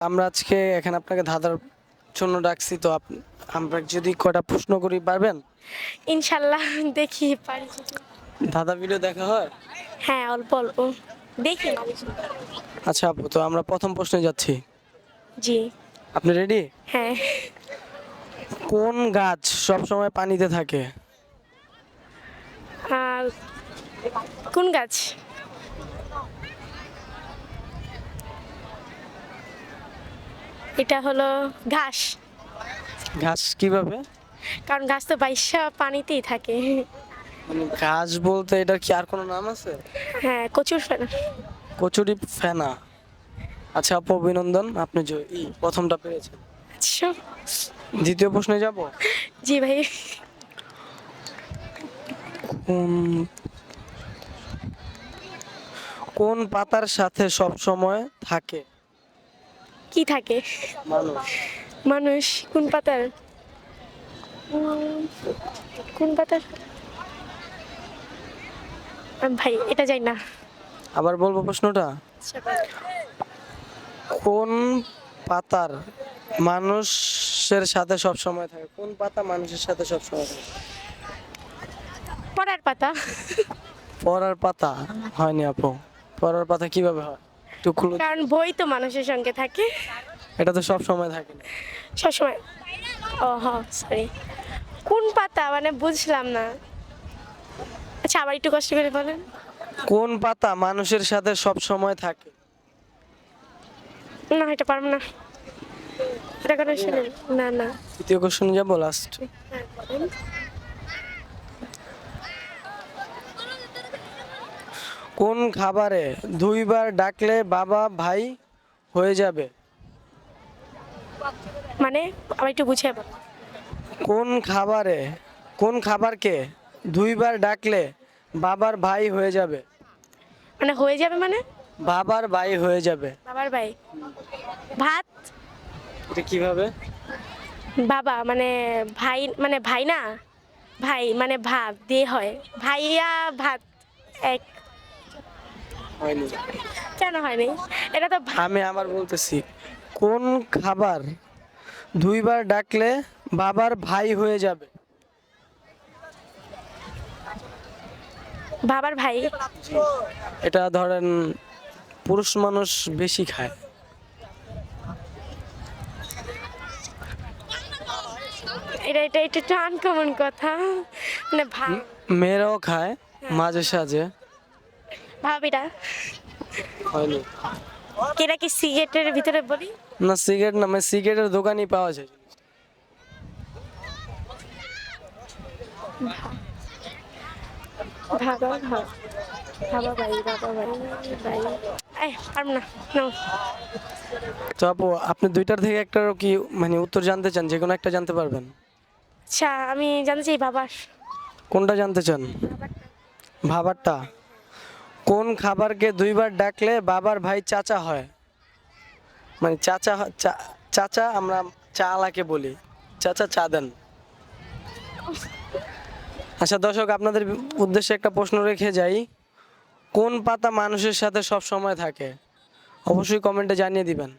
আমরা আজকে এখানে আপনাকে ধাঁধার জন্য ডাকছি তো আমরা যদি কটা প্রশ্ন করি পারবেন? ইনশাল্লাহ দেখি পারি ধাঁধা ভিডিও দেখা হয়? হ্যাঁ অল্প অল্প। দেখি আচ্ছা আপু তো আমরা প্রথম প্রশ্নে যাচ্ছি। জি। আপনি রেডি হ্যাঁ। কোন গাছ সব সময় পানিতে থাকে? আর কোন গাছ? এটা হলো ঘাস। ঘাস কীভাবে? কারণ ঘাস তো বাইশা পানিতেই থাকে। মানে ঘাস বলতে এটার কি আর কোনো নাম আছে? হ্যাঁ কচুর ফেনা। কচুরি ফেনা। আচ্ছা আপু অভিনন্দন। আপনি যে প্রথমটা পেরেছেন আচ্ছা। দ্বিতীয় প্রশ্নে যাব? জি ভাই। কোন কোন পাতার সাথে সব সময় থাকে? কি থাকে? মানুষ। কোন পাতার? কোন পাতার? ভাই এটা যাই না। আবার বলব প্রশ্নটা? কোন পাতার মানুষের সাথে সব সময় থাকে? কোন পাতা মানুষের সাথে সব সময় থাকে? পড়ার পাতা। পড়ার পাতা? হয়নি আপু। পড়ার পাতা কীভাবে হয়? একটু খুলে কারণ বই তো মানুষের সঙ্গে থাকে। এটা তো সব সময় থাকে না। সবসময় ও হ সরি কোন পাতা? মানে বুঝলাম না। আচ্ছা আবার একটু কষ্ট করে বলেন। কোন পাতা মানুষের সাথে সব সময় থাকে? না এটা পারব না। এটা করে শুনেন? না না। তৃতীয় কোশ্চেন যাব লাস্ট হ্যাঁ, বলেন। কোন খাবারে দুইবার ডাকলে বাবা ভাই হয়ে যাবে? মানে আমি একটু বুঝে কোন খাবারে কোন খাবারকে দুইবার ডাকলে বাবার ভাই হয়ে যাবে? মানে হয়ে যাবে মানে? বাবার ভাই হয়ে যাবে। বাবার ভাই। ভাত? এটা কীভাবে? বাবা মানে ভাই মানে ভাই না? ভাই মানে ভাত দিয়ে হয়। ভাইয়া ভাত এক। হয়নি। কেন হয়নি? এটা তো আমি আবার বলতেছি কোন খাবার দুইবার ডাকলে বাবার ভাই হয়ে যাবে? বাবার ভাই? এটা ধরেন পুরুষ মানুষ বেশি খায়। এটা এটা এটা একটু আনকমন কথা। মানে ভাই মেয়েরাও খায় মাঝে সাঝে। ভাবিটা হয়নি। কেটা কি সিগারেটের ভিতরে বলি? না সিগারেট না মানে সিগারেটের দোকানই পাওয়া যায়। ভাবা ভাবা ভাই বাবা ভাই ভাই। এই পারব না তো আপু আপনি দুইটার থেকে একটা কি মানে উত্তর জানতে চান? যে কোনো একটা জানতে পারবেন। আচ্ছা আমি জানতে চাই বাবার কোনটা জানতে চান? ভাবারটা? কোন খাবারকে দুইবার ডাকলে বাবার ভাই চাচা হয়? মানে চাচা চাচা আমরা চালাকে বলি। চাচা চা দেন আচ্ছা দর্শক, আপনাদের উদ্দেশ্যে একটা প্রশ্ন রেখে যাই। কোন পাতা মানুষের সাথে সব সময় থাকে? অবশ্যই কমেন্টে জানিয়ে দিবেন।